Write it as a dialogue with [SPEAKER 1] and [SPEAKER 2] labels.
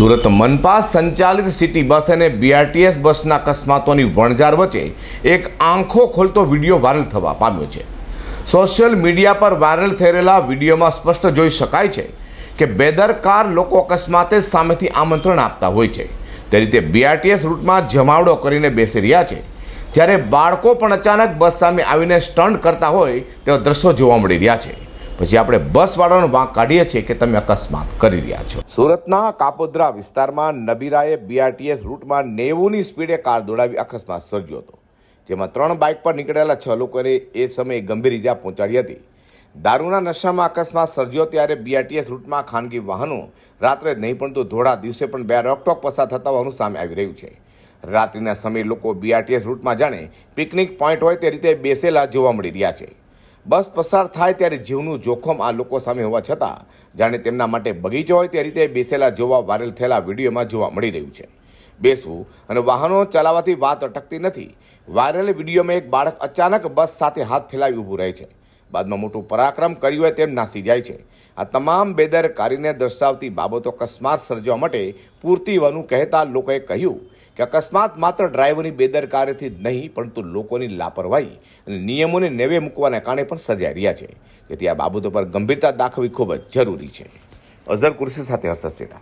[SPEAKER 1] સુરત મનપા સંચાલિત city bus અને BRTS બસના અકસ્માતોની વણઝાર વચ્ચે એક આંખો ખોલતો વીડિયો વાયરલ થવા પામ્યો છે. સોશિયલ મીડિયા પર વાયરલ રહેલા વિડીયોમાં સ્પષ્ટ જોઈ શકાય છે કે બેદરકાર લોકો અકસ્માતે સામેથી આમંત્રણ આપતા હોય છે. તે રીતે બીઆરટીએસ રૂટમાં જમાવડો કરીને બેસી રહ્યા છે. જ્યારે બાળકો પણ અચાનક બસ સામે આવીને સ્ટન્ટ કરતા હોય તેવા દ્રશ્યો જોવા મળી રહ્યા છે. પછી આપણે બસવાળાનો વાંક કાઢીએ છીએ કે તમે અકસ્માત કરી રહ્યા છો. સુરતના કાપોદ્રા વિસ્તારમાં નબીરાએ બીઆરટીએસ રૂટમાં નેવુંની સ્પીડે કાર દોડાવી અકસ્માત સર્જ્યો હતો, જેમાં ત્રણ બાઇક પર નીકળેલા છ લોકોને એ સમયે ગંભીર ઇજા પહોંચાડી હતી. દારૂના નશામાં અકસ્માત સર્જ્યો ત્યારે બીઆરટીએસ રૂટમાં ખાનગી વાહનો રાત્રે જ નહીં પરંતુ ધોળા દિવસે પણ બે રોકટોક પસાર થતા હોવાનું સામે આવી રહ્યું છે. રાત્રિના સમયે લોકો બીઆરટીએસ રૂટમાં જાણે પિકનિક પોઈન્ટ હોય તે રીતે બેસેલા જોવા મળી રહ્યા છે. બસ પસાર થાય ત્યારે જીવનું જોખમ આ લોકો સામે હોવા છતાં, જાણે તેમના માટે બગીચો હોય તે રીતે બેસેલા જોવા વાયરલ થયેલા વિડીયોમાં જોવા મળી રહ્યું છે. બેસવું અને વાહનો ચલાવવાથી વાત અટકતી નથી. વાયરલ વિડીયોમાં એક બાળક અચાનક બસ સાથે હાથ ફેલાવી ઊભું રહે છે. બાદમાં મોટું પરાક્રમ કર્યું હોય તેમ નાસી જાય છે. આ તમામ બેદરકારીને દર્શાવતી બાબતો અકસ્માત સર્જવા માટે પૂરતી હોવાનું કહેતા લોકોએ કહ્યું કે અકસ્માત માત્ર ડ્રાઈવરની બેદરકારીથી જ નહીં, પરંતુ લોકોની લાપરવાહી અને નિયમોને નેવે મૂકવાના કારણે પણ સર્જાઈ રહ્યા છે. તેથી આ બાબતો પર ગંભીરતા દાખવવી ખૂબ જ જરૂરી છે. અઝર કુર્સી સાથે હર્ષદ સેઠા.